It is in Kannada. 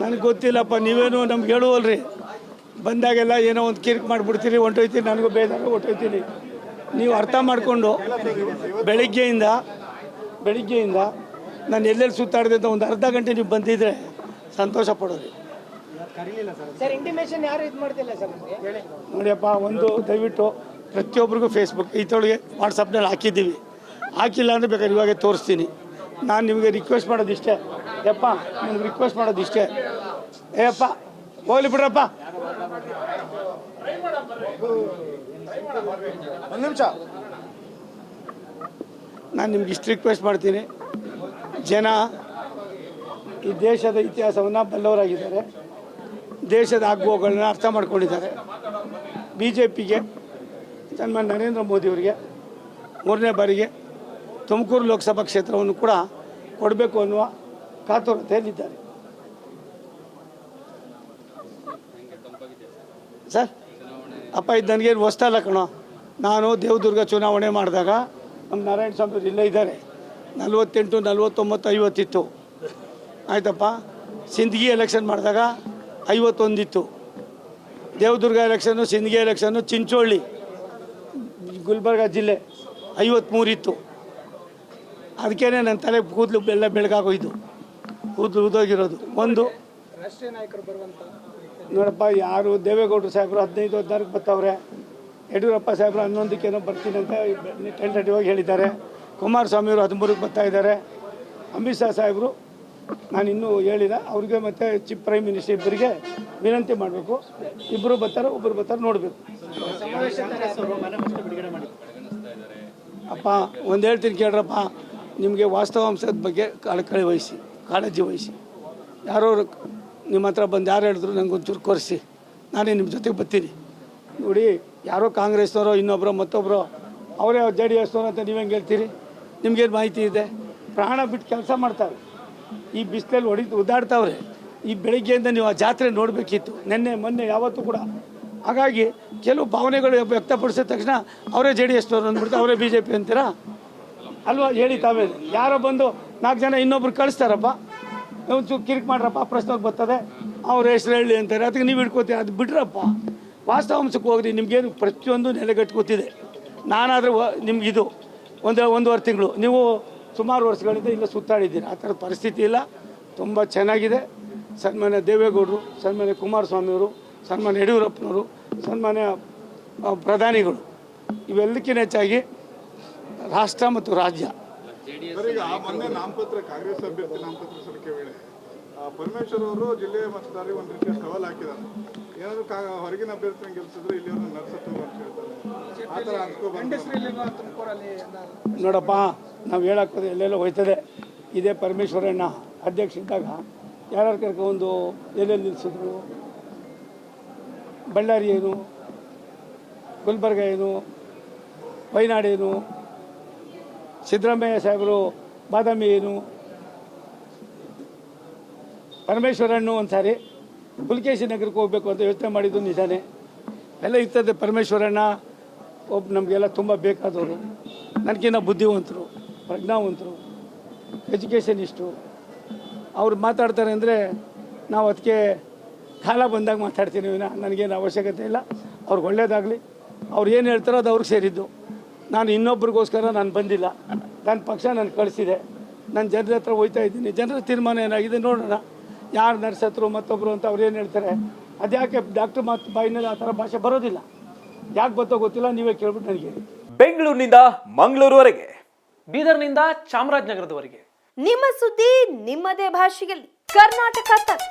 ನನಗೆ ಗೊತ್ತಿಲ್ಲಪ್ಪ ನೀವೇನು ನಮ್ಗೆ ಹೇಳುವಲ್ರಿ. ಬಂದಾಗೆಲ್ಲ ಏನೋ ಒಂದು ಕಿರಿಕ್ ಮಾಡಿಬಿಡ್ತೀರಿ ಹೊಂಟೋಯ್ತೀರಿ ನನಗೂ ಬೇಜಾರು ಹೊಂಟೋಯ್ತೀನಿ ನೀವು ಅರ್ಥ ಮಾಡಿಕೊಂಡು ಬೆಳಿಗ್ಗೆಯಿಂದ ಬೆಳಿಗ್ಗೆಯಿಂದ ನಾನು ಎಲ್ಲೆಲ್ಲಿ ಸುತ್ತಾಡಿದೆ ಅಂತ ಒಂದು ಅರ್ಧ ಗಂಟೆ ನೀವು ಬಂದಿದ್ರೆ ಸಂತೋಷ ಪಡೋರಿ ನೋಡಿಯಪ್ಪ ಒಂದು ದಯವಿಟ್ಟು ಪ್ರತಿಯೊಬ್ಬರಿಗೂ ಫೇಸ್ಬುಕ್ ಈತೊಳಗೆ ವಾಟ್ಸಪ್ನಲ್ಲಿ ಹಾಕಿದ್ದೀವಿ. ಹಾಕಿಲ್ಲ ಅಂದರೆ ಬೇಕಾದ್ರೆ ಇವಾಗೆ ತೋರಿಸ್ತೀನಿ. ನಾನು ನಿಮಗೆ ರಿಕ್ವೆಸ್ಟ್ ಮಾಡೋದಿಷ್ಟೇ. ಯಪ್ಪ ನಿಮ್ಗೆ ರಿಕ್ವೆಸ್ಟ್ ಮಾಡೋದು ಇಷ್ಟೇ. ಏಯಪ್ಪ ಹೋಗ್ಲಿ ಬಿಡ್ರಪ್ಪ. ಒಂದು ನಿಮಿಷ. ನಾನು ನಿಮ್ಗೆ ಇಷ್ಟು ರಿಕ್ವೆಸ್ಟ್ ಮಾಡ್ತೀನಿ. ಜನ ಈ ದೇಶದ ಇತಿಹಾಸವನ್ನು ಬಲ್ಲವರಾಗಿದ್ದಾರೆ. ದೇಶದ ಆಗುವಗಳನ್ನ ಅರ್ಥ ಮಾಡ್ಕೊಂಡಿದ್ದಾರೆ. ಬಿ ಜೆ ಪಿಗೆ ಸನ್ಮಾನ್ಯ ನರೇಂದ್ರ ಮೋದಿಯವರಿಗೆ ಮೂರನೇ ಬಾರಿಗೆ ತುಮಕೂರು ಲೋಕಸಭಾ ಕ್ಷೇತ್ರವನ್ನು ಕೂಡ ಕೊಡಬೇಕು ಅನ್ನುವ ಕಾತುರತೆಯಲ್ಲಿದ್ದಾರೆ ಸರ್, ಅಪ್ಪ ಇದು ನನಗೇನು ಹೊಸ್ತಲ್ಲ ಕಣೋ. ನಾನು ದೇವದುರ್ಗ ಚುನಾವಣೆ ಮಾಡಿದಾಗ ನಮ್ಮ ನಾರಾಯಣ ಸ್ವಾಮಿ ಇಲ್ಲೇ ಇದ್ದಾರೆ. ನಲ್ವತ್ತೆಂಟು, ನಲ್ವತ್ತೊಂಬತ್ತು, ಐವತ್ತಿತ್ತು. ಆಯಿತಪ್ಪ? ಸಿಂದಗಿ ಎಲೆಕ್ಷನ್ ಮಾಡಿದಾಗ ಐವತ್ತೊಂದಿತ್ತು. ದೇವದುರ್ಗ ಎಲೆಕ್ಷನ್ನು ಸಿಂದಗಿ ಎಲೆಕ್ಷನ್ನು ಚಿಂಚೋಳಿ ಗುಲ್ಬರ್ಗ ಜಿಲ್ಲೆ ಐವತ್ತ್ಮೂರಿತ್ತು ಅದಕ್ಕೇ ನನ್ನ ತಲೆ ಕೂದಲು ಬೆಲ್ಲ ಬೆಳಗಾಗೋಯ್ತು. ಕೂದಲು ಉದೋಗಿರೋದು. ಒಂದು ರಾಷ್ಟ್ರೀಯ ನಾಯಕರು ಬರುವಂತ ನೋಡಪ್ಪ ಯಾರು ದೇವೇಗೌಡರು ಸಾಹೇಬರು ಹದಿನೈದು ಹದಿನಾರಕ್ಕೆ ಬರ್ತಾವ್ರೆ. ಯಡಿಯೂರಪ್ಪ ಸಾಹೇಬರು ಹನ್ನೊಂದಕ್ಕೇನೋ ಬರ್ತೀನಿ ಅಂತ ಟೆಂಟೇಟಿವ್ ಹೇಳಿದ್ದಾರೆ. ಕುಮಾರಸ್ವಾಮಿಯವರು ಹದಿಮೂರಕ್ಕೆ ಬರ್ತಾ ಇದ್ದಾರೆ. ಅಮಿತ್ ಶಾ ಸಾಹೇಬರು ನಾನು ಇನ್ನೂ ಹೇಳಿಲ್ಲ ಅವ್ರಿಗೆ ಮತ್ತು ಚೀಫ್ ಪ್ರೈಮ್ ಮಿನಿಸ್ಟರ್ ಇಬ್ಬರಿಗೆ ವಿನಂತಿ ಮಾಡಬೇಕು. ಇಬ್ಬರು ಬರ್ತಾರೆ ಒಬ್ಬರು ಬರ್ತಾರೆ ನೋಡಬೇಕು. ಅಪ್ಪ ಒಂದು ಹೇಳ್ತೀನಿ ಕೇಳ್ರಪ್ಪ ನಿಮಗೆ ವಾಸ್ತವಾಂಶದ ಬಗ್ಗೆ ಕಳಕಳಿ ವಹಿಸಿ. ಕಾಳಜಿ ವಹಿಸಿ. ಯಾರೋ ನಿಮ್ಮ ಹತ್ರ ಬಂದು ಯಾರು ಹೇಳಿದ್ರು ನಂಗೆ ಒಂಚೂರು ಕೊರಿಸಿ. ನಾನೇ ನಿಮ್ಮ ಜೊತೆಗೆ ಬರ್ತೀನಿ. ನೋಡಿ, ಯಾರೋ ಕಾಂಗ್ರೆಸ್ನವರೋ ಇನ್ನೊಬ್ಬರೋ ಮತ್ತೊಬ್ಬರೋ ಅವರೇ ಜೆ ಡಿ ಎಸ್ನವರು ಅಂತ ನೀವು ಹೆಂಗೆ ಹೇಳ್ತೀರಿ? ನಿಮ್ಗೇನು ಮಾಹಿತಿ ಇದೆ? ಪ್ರಾಣ ಬಿಟ್ಟು ಕೆಲಸ ಮಾಡ್ತಾರೆ ಈ ಬಿಸಿಲಲ್ಲಿ ಹೊಡಿ ಉದ್ದಾಡ್ತಾವ್ರೆ. ಈ ಬೆಳಿಗ್ಗೆಯಿಂದ ನೀವು ಆ ಜಾತ್ರೆ ನೋಡಬೇಕಿತ್ತು. ನಿನ್ನೆ, ಮೊನ್ನೆ, ಯಾವತ್ತೂ ಕೂಡ. ಹಾಗಾಗಿ ಕೆಲವು ಭಾವನೆಗಳು ವ್ಯಕ್ತಪಡಿಸಿದ ತಕ್ಷಣ ಅವರೇ ಜೆ ಡಿ ಎಸ್ನವ್ರು ಅಂದ್ಬಿಡ್ತಾರೆ, ಅವರೇ ಬಿ ಜೆ ಪಿ ಅಂತೀರಾ? ಅಲ್ವಾ? ಹೇಳಿ ತಾವೇ ಯಾರೋ ಬಂದು ನಾಲ್ಕು ಜನ ಇನ್ನೊಬ್ರು ಕಳಿಸ್ತಾರಪ್ಪ. ಒಂಚೂರು ಕಿರಿಕ್ ಮಾಡ್ರಪ್ಪ, ಪ್ರಶ್ನೆಗೆ ಬರ್ತದೆ. ಅವ್ರ ಹೆಸ್ರು ಹೇಳಿ ಅಂತಾರೆ. ಅದಕ್ಕೆ ನೀವು ಹಿಡ್ಕೋತೀರಿ? ಅದು ಬಿಟ್ರಪ್ಪ ವಾಸ್ತವಾಂಶಕ್ಕೆ ಹೋಗ್ರಿ. ನಿಮಗೇನು ಪ್ರತಿಯೊಂದು ನೆಲೆಗಟ್ಕೋತಿದೆ ನಾನಾದರೂ ನಿಮ್ಗೆ ಇದು, ಒಂದು, ಒಂದೂವರೆ ತಿಂಗಳು. ನೀವು ಸುಮಾರು ವರ್ಷಗಳಿಂದ ಇಲ್ಲ ಸುತ್ತಾಡಿದ್ದೀರಿ. ಆ ಥರದ ಪರಿಸ್ಥಿತಿ ಇಲ್ಲ. ತುಂಬ ಚೆನ್ನಾಗಿದೆ. ಸನ್ಮಾನ್ಯ ದೇವೇಗೌಡರು, ಸನ್ಮಾನ್ಯ ಕುಮಾರಸ್ವಾಮಿಯವರು, ಸನ್ಮಾನ್ಯ ಯಡಿಯೂರಪ್ಪನವರು, ಸನ್ಮಾನ್ಯ ಪ್ರಧಾನಿಗಳು. ಇವೆಲ್ಲಕ್ಕಿಂತ ಹೆಚ್ಚಾಗಿ ರಾಷ್ಟ್ರ ಮತ್ತು ರಾಜ್ಯ. ಸರ್ ಈಗ ಆ ಮೊನ್ನೆ ನಾಮಪತ್ರ ಕಾಂಗ್ರೆಸ್ ಅಭ್ಯರ್ಥಿ ನಾಮಪತ್ರ ಸಲ್ಲಿಕೆ ವೇಳೆ ಆ, ಪರಮೇಶ್ವರ್ ಅವರು ಜಿಲ್ಲೆಯ ಮತದಾರರಿಗೆ ಒಂದು ರೀತಿಯ ಸವಾಲ್ ಹಾಕಿದ್ದಾರೆ. ಏನಾದ್ರು ಕಾ ಹೊರಗಿನ ಅಭ್ಯರ್ಥಿನ ಗೆಲ್ಸಿದ್ರೆ ಇಲ್ಲಿ ಅವ್ರನ್ನ ನರ್ಸತ್ವ ಅಂತ ಹೇಳ್ತಾರೆ. ಆ ಥರ ಅನ್ಸ್ಕೊ ನೋಡಪ್ಪ ನಾವು ಹೇಳಕ್ಕೋದು ಎಲ್ಲೆಲ್ಲೋ ಹೋಯ್ತದೆ. ಇದೇ ಪರಮೇಶ್ವರಣ್ಣ ಅಧ್ಯಕ್ಷ ಇದ್ದಾಗ ಯಾರ್ಯಾರು ಒಂದು ಎಲ್ಲೆಲ್ಲಿ ನಿಲ್ಲಿಸಿದ್ರು ಬಳ್ಳಾರಿ ಏನು? ಗುಲ್ಬರ್ಗ ಏನು? ವಯನಾಡೇನು ಏನು? ಸಿದ್ದರಾಮಯ್ಯ ಸಾಹೇಬರು ಬಾದಾಮಿ ಏನು? ಪರಮೇಶ್ವರಣ್ಣು ಒಂದು ಸಾರಿ ಪುಲಕೇಶಿ ನಗರಕ್ಕೆ ಹೋಗ್ಬೇಕು ಅಂತ ಯೋಚನೆ ಮಾಡಿದ್ದು ನಿಜಾನೇ. ಎಲ್ಲ ಇರ್ತದೆ ಪರಮೇಶ್ವರಣ್ಣ ಒಬ್ಬ ನಮಗೆಲ್ಲ ತುಂಬ ಬೇಕಾದವರು. ನನಗಿನ್ನ ಬುದ್ಧಿವಂತರು, ಪ್ರಜ್ಞಾವಂತರು ಎಜುಕೇಷನಿಸ್ಟು ಅವ್ರು ಮಾತಾಡ್ತಾರೆ ಅಂದರೆ ನಾವು ಅದಕ್ಕೆ ಕಾಲ ಬಂದಾಗ ಮಾತಾಡ್ತೀನಿ ವಿನ, ನನಗೇನು ಅವಶ್ಯಕತೆ ಇಲ್ಲ. ಅವ್ರಿಗೆ ಒಳ್ಳೇದಾಗಲಿ. ಅವ್ರು ಏನು ಹೇಳ್ತಾರೋ ಅದು ಅವ್ರಿಗೆ ಸೇರಿದ್ದು. ನಾನು ಇನ್ನೊಬ್ರಿಗೋಸ್ಕರ ನಾನು ಬಂದಿಲ್ಲ. ನನ್ನ ಪಕ್ಷ ನಾನು ಕಳಿಸಿದೆ. ನಾನು ಜನರ ಹತ್ರ ಹೋಯ್ತಾ ಇದ್ದೀನಿ. ಜನರ ತೀರ್ಮಾನ ಏನಾಗಿದೆ ನೋಡೋಣ. ಯಾರು ನರ್ಸತ್ರು ಮತ್ತೊಬ್ಬರು ಅಂತ ಅವ್ರು ಏನು ಹೇಳ್ತಾರೆ? ಅದ್ಯಾಕೆ ಡಾಕ್ಟರ್ ಮಾತು ಬಾಯಿನಲ್ಲಿ ಆ ಥರ ಭಾಷೆ ಬರೋದಿಲ್ಲ? ಯಾಕೆ ಗೊತ್ತೋ ಗೊತ್ತಿಲ್ಲ. ನೀವೇ ಕೇಳ್ಬಿಟ್ಟು ನನಗೆ ಹೇಳಿ. ಬೆಂಗಳೂರಿನಿಂದ ಮಂಗಳೂರುವರೆಗೆ ಬೀದರ್ನಿಂದ ಚಾಮರಾಜನಗರದವರೆಗೆ. ನಿಮ್ಮ ಸುದ್ದಿ ನಿಮ್ಮದೇ ಭಾಷೆಯಲ್ಲಿ. ಕರ್ನಾಟಕ ತಕ್